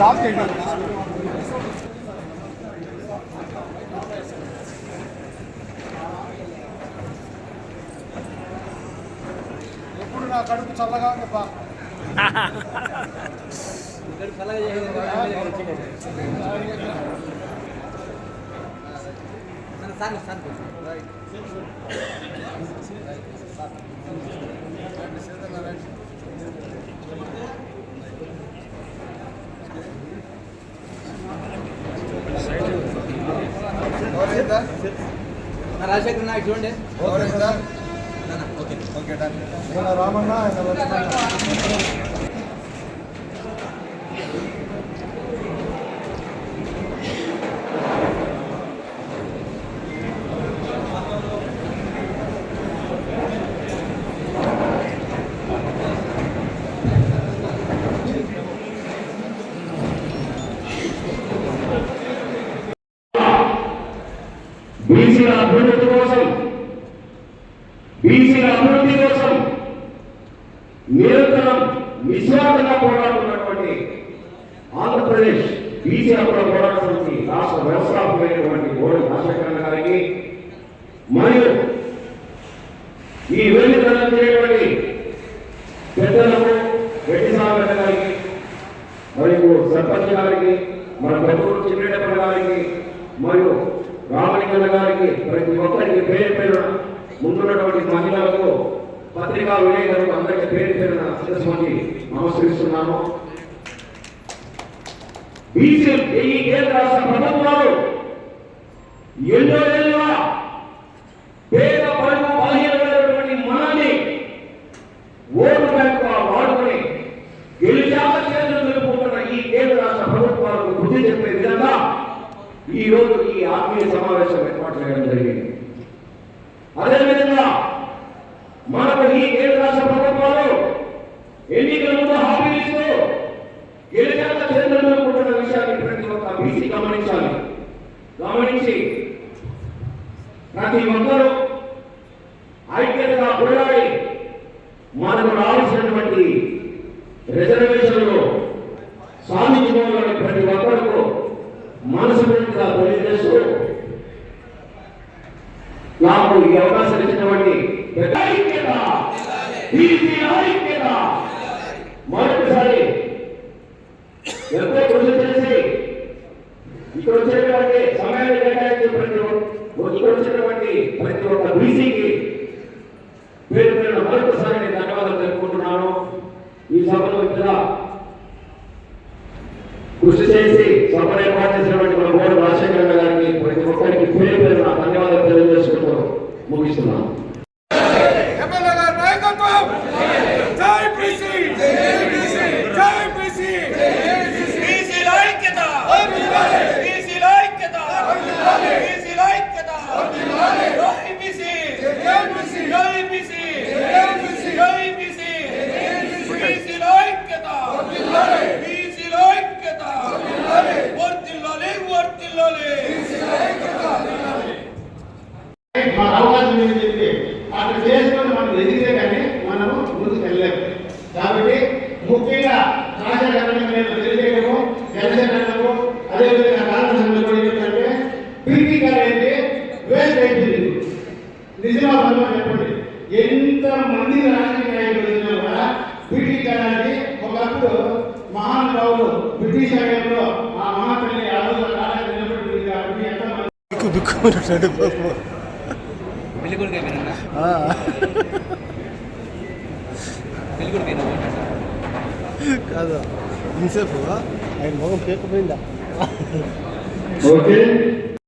రాజకీయ నా కడుపు చల్లగా ఉంది బా. రాజశేఖర్ నాయక్ చూడండి. ఓకే ఓకే డన్ మన రామన్న ఆయన లక్ష్మణ బీసీల అభివృద్ధి కోసం విశాఖగా పోరాడుతున్నటువంటి ఆంధ్రప్రదేశ్ బీసీ అప్పుడు పోరాట రాష్ట్ర వ్యవస్థాపకులైనటువంటి గోడ రాజశేఖరన్ గారికి మరియు ఈ వెళ్ళి చేయటువంటి పెద్దలకు రెడ్డి గారికి మరియు సర్పంచ్ గారికి మన ప్రభుత్వం చిన్నప్పటి గారికి మరియు రామలింగన్న గారికి ప్రతి ఒక్కరికి పేరు పేరు ముందున్నటువంటి మహిళలకు పత్రికా విలేకరులకు అందరికీ పేరు పేరున శిరస్వంచి నమస్కరిస్తున్నాను. బీసీ ఈ కేంద్ర రాష్ట్ర ప్రభుత్వాలు ఎన్నో ఏళ్ళుగా పేద పరుగు బలహీనమైనటువంటి మనల్ని ఓటు బ్యాంకుగా వాడుకొని గెలిచాక చేతులు నిలుపుకుంటున్న ఈ కేంద్ర రాష్ట్ర ప్రభుత్వాలకు బుద్ధి చెప్పే విధంగా ఈ రోజు ఈ ఆత్మీయ సమావేశం ఏర్పాటు చేయడం జరిగింది. అదేవిధంగా మనకు ఈ కేంద్ర రాష్ట్ర ప్రభుత్వాలు ఎన్నికల హామీలిస్తూ హామీలు ఇస్తూ గెలిచాక చేతులు నిలుపుకుంటున్న విషయాన్ని ప్రతి ఒక్క బీసీ గమనించాలి. గమనించి ప్రతి ఒక్కరూ ఐక్యతగా పోరాడి మనకు రావాల్సినటువంటి రిజర్వేషన్లు సాధించుకోవాలని ప్రతి ఒక్కరికి మనస్ఫూర్తిగా తెలియజేస్తూ నాకు ఈ అవకాశం బీసీ ఎంతో కృషి చేసి ఇక్కడ వచ్చేటువంటి సమయాన్ని కేటాయించి ప్రతి ఇక్కడ వచ్చినటువంటి ప్రతి ఒక్క బీసీకి పేరు పేరు మరొకసారి నేను ధన్యవాదాలు తెలుపుకుంటున్నాను. ఈ సభలో ఇక్కడ కృషి చేసి సభను ఏర్పాటు చేసినటువంటి మన రాజశేఖర గారికి ప్రతి ఒక్కరికి పేరు పేరు ధన్యవాదాలు తెలియజేసుకుంటూ ముగిస్తున్నాను ఎమ్మెల్యే గారి నాయకత్వం జై బీసీ జై బీసీ జై బీసీ బీసీల ఐక్యత బీసీల ఐక్యత బీసీల ఐక్యత జై బీసీ జై బీసీ జై బీసీ జై బీసీ జై బీసీ బీసీల ఐక్యత బీసీల ఐక్యత వర్తిల్లాలి వర్తిల్లాలి అవకాశం అక్కడ చేసుకొని మనం ఎదిగితే కానీ మనము ముందుకు వెళ్ళలేము. కాబట్టి ముఖ్యంగా రాజకీయ నేను తెలియజేయడము జనసేనకు అదేవిధంగా కాంగ్రెస్ సభ్యులు ఏంటంటే పీటీ గారు వేస్ట్ అయిపోయింది. నిజమా చెప్పండి. ఎంత మంది రాజకీయ నాయకులు కూడా పీటీ గారి ఒకప్పుడు మహానుభావులు బ్రిటిష్ సమయంలో ఆ మహాతల్లి ఆ రోజు రాజకీయ నిలబడి కాబట్టి పెళ్ళి కొడుకు అయినా కాదు. ఇంతసేపు ఆయన మొగం పేకపోయిందా? ఓకే.